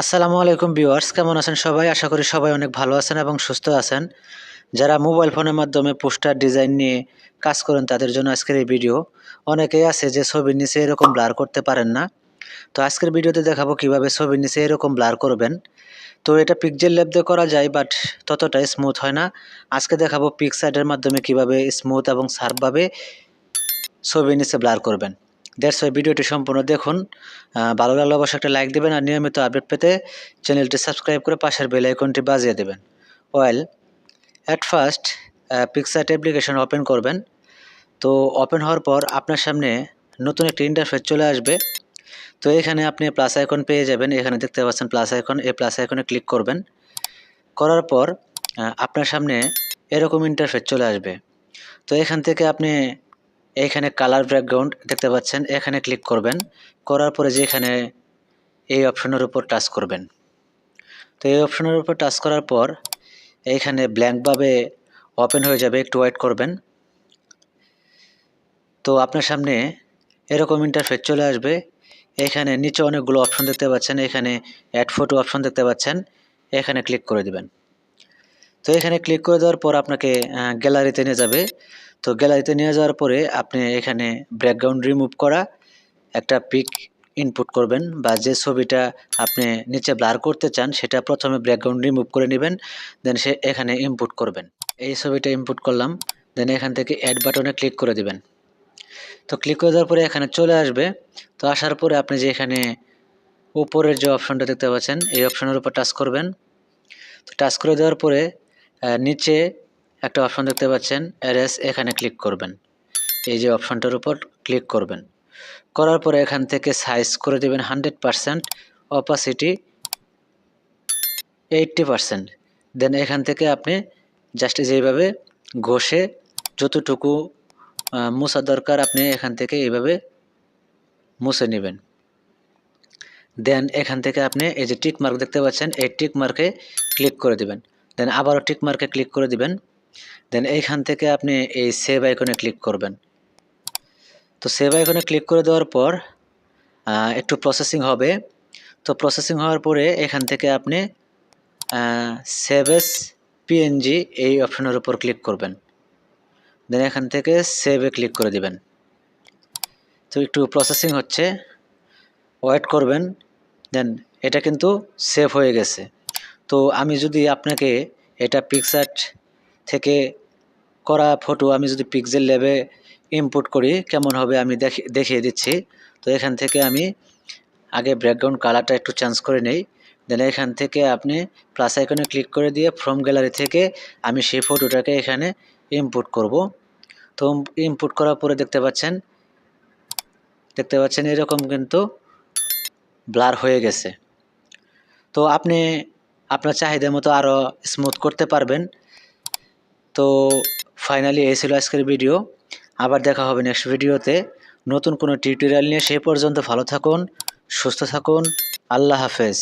আসসালামু আলাইকুম ভিউয়ার্স, কেমন আছেন সবাই? আশা করি সবাই অনেক ভালো আছেন এবং সুস্থ আছেন। যারা মোবাইল ফোনের মাধ্যমে পোস্টার, ডিজাইন নিয়ে কাজ করেন, তাদের জন্য আজকের এই ভিডিও। অনেকেই আছে যে ছবির নিচে এরকম ব্লার করতে পারেন না। তো আজকের ভিডিওতে দেখাবো কীভাবে ছবির নিচে এরকম ব্লার করবেন। তো এটা পিকজেল ল্যাব দিয়ে করা যায় বাট ততটা স্মুথ হয় না। আজকে দেখাবো পিকসাইডের মাধ্যমে কীভাবে স্মুথ এবং শার্পভাবে ছবির নিচে ব্লার করবেন। দ্যাটস ওয়াই ভিডিওটি সম্পূর্ণ দেখুন। ভালো লাগলে অবশ্যই একটা লাইক দেবেন আর নিয়মিত আপডেট পেতে চ্যানেলটি সাবস্ক্রাইব করে পাশের বেল আইকনটি বাজিয়ে দেবেন। Well at first PicsArt application open করবেন। তো ওপেন হওয়ার পর আপনার সামনে নতুন একটি ইন্টারফেস চলে আসবে। তো এখানে আপনি প্লাস আইকন পেয়ে যাবেন। এখানে দেখতে পাচ্ছেন প্লাস আইকন এই প্লাস আইকনে ক্লিক করবেন। করার পর আপনার সামনে এরকম ইন্টারফেস চলে আসবে। তো এখান থেকে আপনি এইখানে কালার ব্যাকগ্রাউন্ড দেখতে পাচ্ছেন, এখানে ক্লিক করবেন। করার পরে যে এখানে এই অপশনের উপর টাচ করবেন। তো এই অপশনের উপর টাচ করার পর এইখানে ব্ল্যাঙ্কভাবে ওপেন হয়ে যাবে, একটু ওয়েট করবেন। তো আপনার সামনে এরকম ইন্টারফেস চলে আসবে। এখানে নিচে অনেকগুলো অপশন দেখতে পাচ্ছেন, এখানে অ্যাড ফটো অপশন দেখতে পাচ্ছেন, এখানে ক্লিক করে দিবেন। তো এখানে ক্লিক করে দেওয়ার পর আপনাকে গ্যালারিতে নিয়ে যাবে। তো গ্যালারিতে নিয়ে যাওয়ার পরে আপনি এখানে ব্যাকগ্রাউন্ড রিমুভ করা, একটা পিক ইনপুট করবেন বা যে ছবিটা আপনি নিচে ব্লার করতে চান সেটা প্রথমে ব্যাকগ্রাউন্ড রিমুভ করে নেবেন দেন সে এখানে ইনপুট করবেন। এই ছবিটা ইনপুট করলাম দেন এখান থেকে অ্যাড বাটনে ক্লিক করে দিবেন। তো ক্লিক করে দেওয়ার পরে এখানে চলে আসবে। তো আসার পরে আপনি যে এখানে উপরের যে অপশনটা দেখতে পাচ্ছেন, এই অপশনের উপর টাচ করবেন। তো টাচ করে দেওয়ার পরে নিচে একটা অপশন দেখতে পাচ্ছেন এরএস এখানে ক্লিক করবেন। এই যে অপশনটার উপর ক্লিক করবেন। করার পরে এখান থেকে সাইজ করে দেবেন hundred percent opacity eighty percent দেন এখান থেকে আপনি জাস্ট যেইভাবে ঘষে যতটুকু মুছা দরকার আপনি এখান থেকে এইভাবে মুছে নেবেন। দেন এখান থেকে আপনি এই যে টিক মার্ক দেখতে পাচ্ছেন, এই টিক মার্কে ক্লিক করে দিবেন। দেন আবারও টিক মার্কে ক্লিক করে দিবেন। দেন এইখান থেকে আপনি এই সেভ আইকনে ক্লিক করবেন। তো সেভ আইকনে ক্লিক করে দেওয়ার পর একটু প্রসেসিং হবে। তো প্রসেসিং হওয়ার পরে এখান থেকে আপনি সেভ এস পিএনজি এই অপশনের উপর ক্লিক করবেন। দেন এখান থেকে সেভে ক্লিক করে দিবেন। তো একটু প্রসেসিং হচ্ছে। ওয়েট করবেন। দেন এটা কিন্তু সেভ হয়ে গেছে। তো আমি যদি আপনাকে এটা পিকসার্ট থেকে করা ফটো আমি যদি পিক্সেল ল্যাবে ইনপুট করি, কেমন হবে আমি দেখি, দেখিয়ে দিচ্ছি। তো এখান থেকে আমি আগে ব্যাকগ্রাউন্ড কালারটা একটু চেঞ্জ করে নেই। দেন এখান থেকে আপনি প্লাস আইকনে ক্লিক করে দিয়ে ফ্রম গ্যালারি থেকে আমি সেই ফটোটাকে এখানে ইনপুট করব। তো ইনপুট করার পরে দেখতে পাচ্ছেন দেখতে পাচ্ছেন এরকম কিন্তু ব্লার হয়ে গেছে। তো আপনি আপনার চাহিদা মতো আরও স্মুথ করতে পারবেন। তো ফাইনালি এই ছিল আজকের ভিডিও আবার দেখা হবে নেক্সট ভিডিওতে নতুন কোনো টিউটোরিয়াল নিয়ে সেই পর্যন্ত ভালো থাকুন, সুস্থ থাকুন। আল্লাহ হাফেজ।